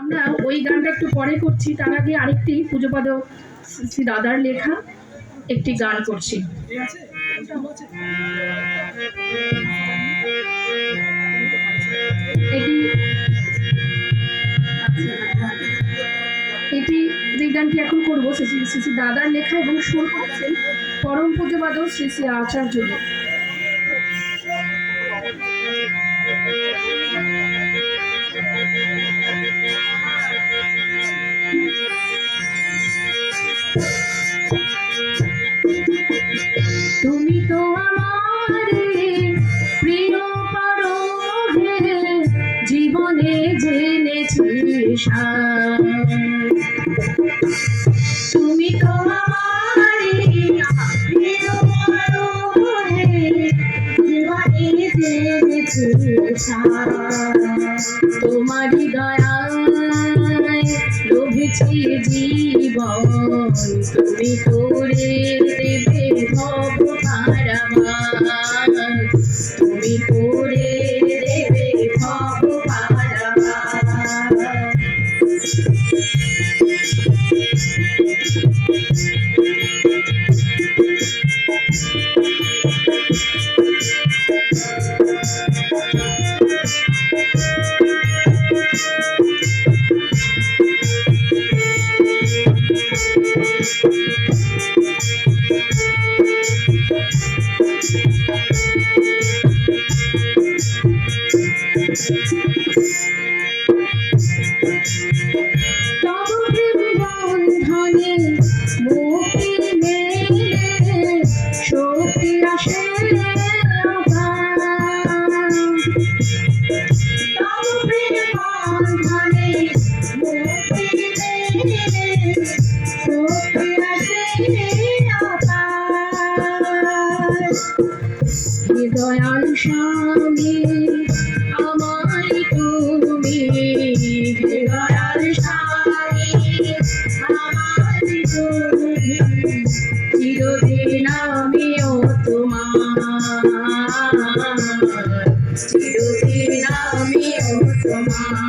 আমরা ওই গানটা একটু পরে করছি। তার আগে আরেকটি পুজোপাদ শ্রী দাদার লেখা, একটি গান করছি। এটি যে গানটি এখন করব, শ্রী শ্রী শ্রী দাদার লেখা এবং সুর করেছেন পরম পূজ্যপাদ শ্রী শ্রী আচার্য। আচার্যদেব তুমি তো আমারে প্রিয় পারো জীবনে জেনেছি। তুমি তো আমারে প্রিয় পারো জীবনে জেনেছি। তোমারই দয়ায় লোভেছি জীবন। তুমি করে তব হৃদয়াল স্বামী আমায় তুমি হৃদয়াল স্বামী আমায় তুমি চিরদিন আমিও তোমার চিরদিন আমিও তোমার।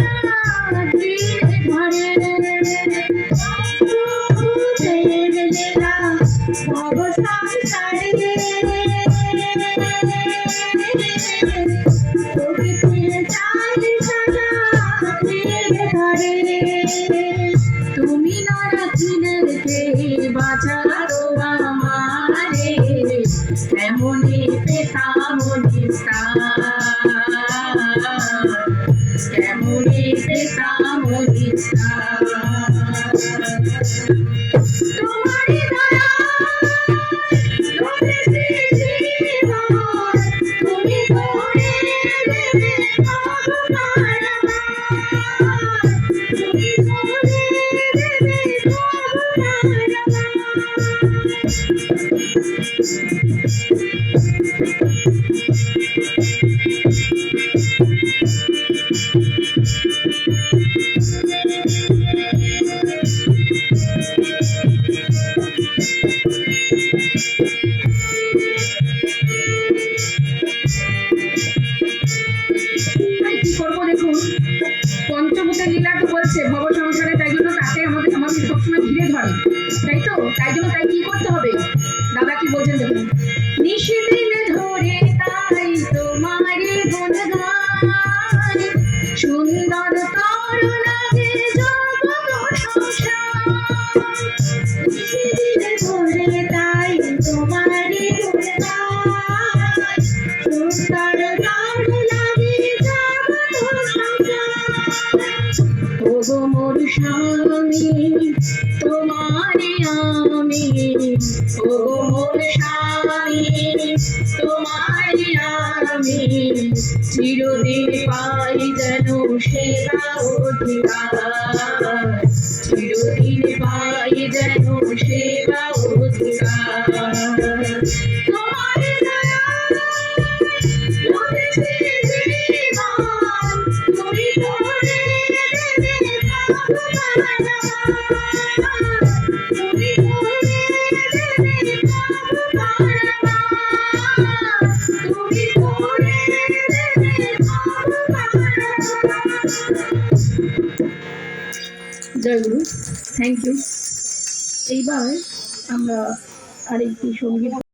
Bye. আমাদের সবসময় ঘিরে ধরে তাই তো? তাই জন্য তাই কি করতে হবে? দাদা কি বলছেন দেখুন। নিশিদিন ধরে তাই তোমার গুণগান সুন্দর তরুণা লাগে জগৎ স্বামী তোমারে আমি চিরদিন পাই যেন সেবা অধিকার। চিরদিন পাই যেন সেবা অধিকার। তোমার দয়ায় জয় গুরু থ্যাংক ইউ এইবার আমরা আরেকটি সংগীত